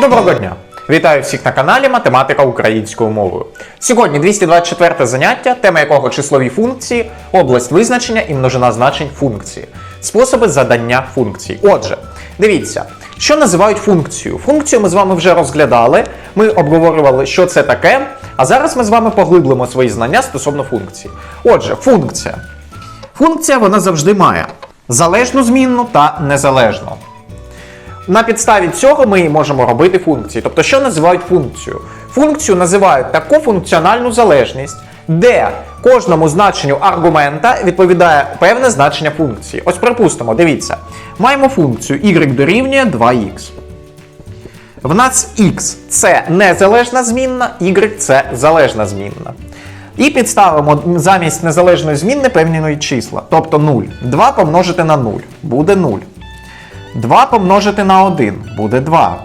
Доброго дня! Вітаю всіх на каналі Математика українською мовою. Сьогодні 224 заняття, тема якого числові функції, область визначення і множина значень функції, способи задання функцій. Отже, дивіться, що називають функцією. Функцію ми з вами вже розглядали, ми обговорювали, що це таке, а зараз ми з вами поглиблимо свої знання стосовно функції. Отже, функція. Функція вона завжди має залежну змінну та незалежну. На підставі цього ми можемо робити функції. Тобто, що називають функцією? Функцію називають таку функціональну залежність, де кожному значенню аргумента відповідає певне значення функції. Ось припустимо, дивіться, маємо функцію y дорівнює 2х. В нас x це незалежна змінна, y це залежна змінна. І підставимо замість незалежної змінни певні числа, тобто 0. 2 помножити на 0 буде 0. 2 помножити на 1 буде 2.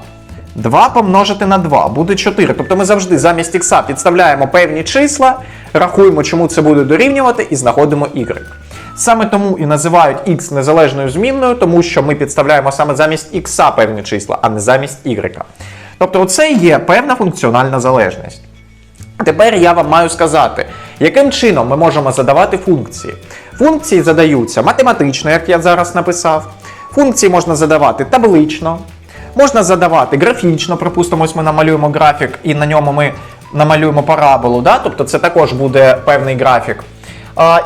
2 помножити на 2 буде 4. Тобто ми завжди замість х підставляємо певні числа, рахуємо, чому це буде дорівнювати, і знаходимо y. Саме тому і називають x незалежною змінною, тому що ми підставляємо саме замість х певні числа, а не замість y. Тобто, це є певна функціональна залежність. Тепер я вам маю сказати, яким чином ми можемо задавати функції. Функції задаються математично, як я зараз написав. Функції можна задавати таблично, можна задавати графічно, припустимо, ось ми намалюємо графік і на ньому ми намалюємо параболу, да? тобто це також буде певний графік.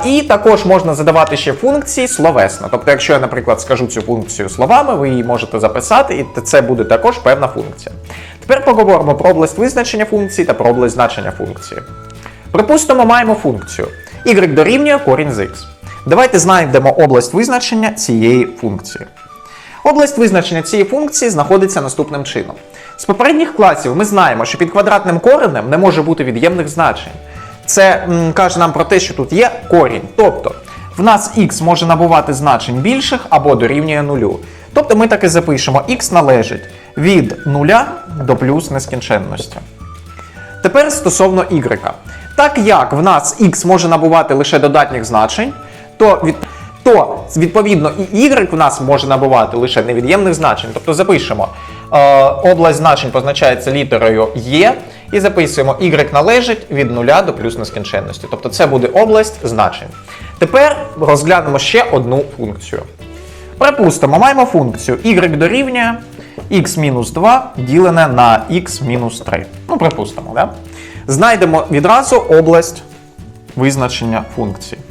І також можна задавати ще функції словесно. Тобто, якщо я, наприклад, скажу цю функцію словами, ви її можете записати, і це буде також певна функція. Тепер поговоримо про область визначення функції та про область значення функції. Припустимо, маємо функцію y дорівнює корінь з x. Давайте знайдемо область визначення цієї функції. Область визначення цієї функції знаходиться наступним чином. З попередніх класів ми знаємо, що під квадратним коренем не може бути від'ємних значень. Це м, каже нам про те, що тут є корінь. Тобто, в нас x може набувати значень більших або дорівнює нулю. Тобто ми таки запишемо x належить від нуля до плюс нескінченності. Тепер стосовно y. Так як в нас x може набувати лише додатніх значень, то, від, то відповідно і y в нас може набувати лише невід'ємних значень. Тобто запишемо е, область значень позначається літерою Є, і записуємо y належить від 0 до плюс нескінченності. Тобто це буде область значень. Тепер розглянемо ще одну функцію. Припустимо, маємо функцію y дорівнює x-2 ділене на x-3. Ну, припустимо, да? Знайдемо відразу область визначення функції.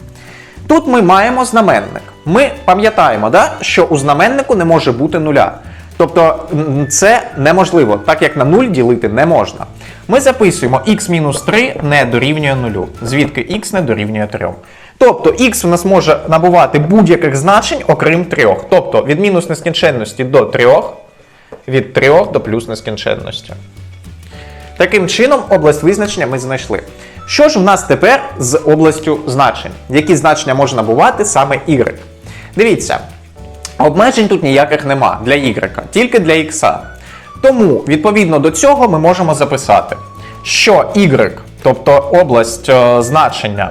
Тут ми маємо знаменник. Ми пам'ятаємо, да, що у знаменнику не може бути нуля. Тобто це неможливо, так як на 0 ділити не можна. Ми записуємо x-3 не дорівнює нулю, звідки x не дорівнює 3. Тобто x у нас може набувати будь-яких значень, окрім 3. Тобто від мінус нескінченності до 3, від 3 до плюс нескінченності. Таким чином, область визначення ми знайшли. Що ж в нас тепер з областю значень? Які значення може набувати саме y? Дивіться, обмежень тут ніяких нема для y, тільки для x. Тому, відповідно до цього, ми можемо записати, що y, тобто область е, значення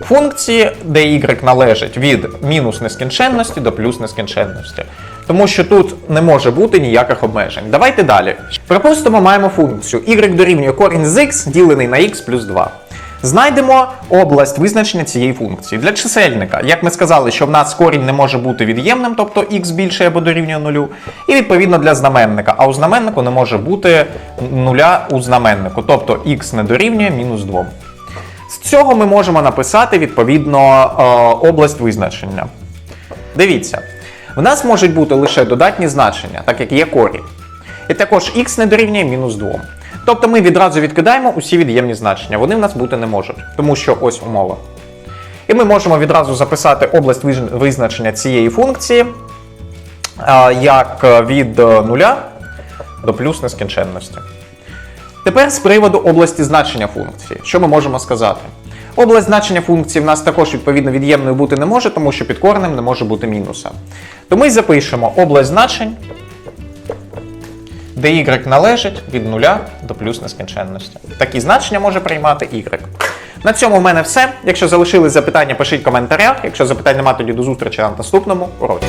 функції, де y належить від мінус нескінченності до плюс нескінченності. Тому що тут не може бути ніяких обмежень. Давайте далі. Припустимо, маємо функцію y дорівнює корінь з x ділений на x плюс 2. Знайдемо область визначення цієї функції. Для чисельника, як ми сказали, що в нас корінь не може бути від'ємним, тобто x більше або дорівнює нулю. І відповідно для знаменника. А у знаменнику не може бути нуля у знаменнику, тобто x не дорівнює мінус 2. З цього ми можемо написати відповідно е, область визначення. Дивіться, в нас можуть бути лише додатні значення, так як є корінь. І також x не дорівнює мінус 2. Тобто ми відразу відкидаємо усі від'ємні значення. Вони в нас бути не можуть, тому що ось умова. І ми можемо відразу записати область визначення цієї функції е, як від 0 до плюс нескінченності. Тепер з приводу області значення функції. Що ми можемо сказати? Область значення функції в нас також відповідно від'ємною бути не може, тому що під коренем не може бути мінуса. То ми запишемо область значень, де y належить від 0 до плюс нескінченності. Такі значення може приймати y. На цьому в мене все. Якщо залишились запитання, пишіть в коментарях. Якщо запитань немає, тоді до зустрічі на наступному уроці.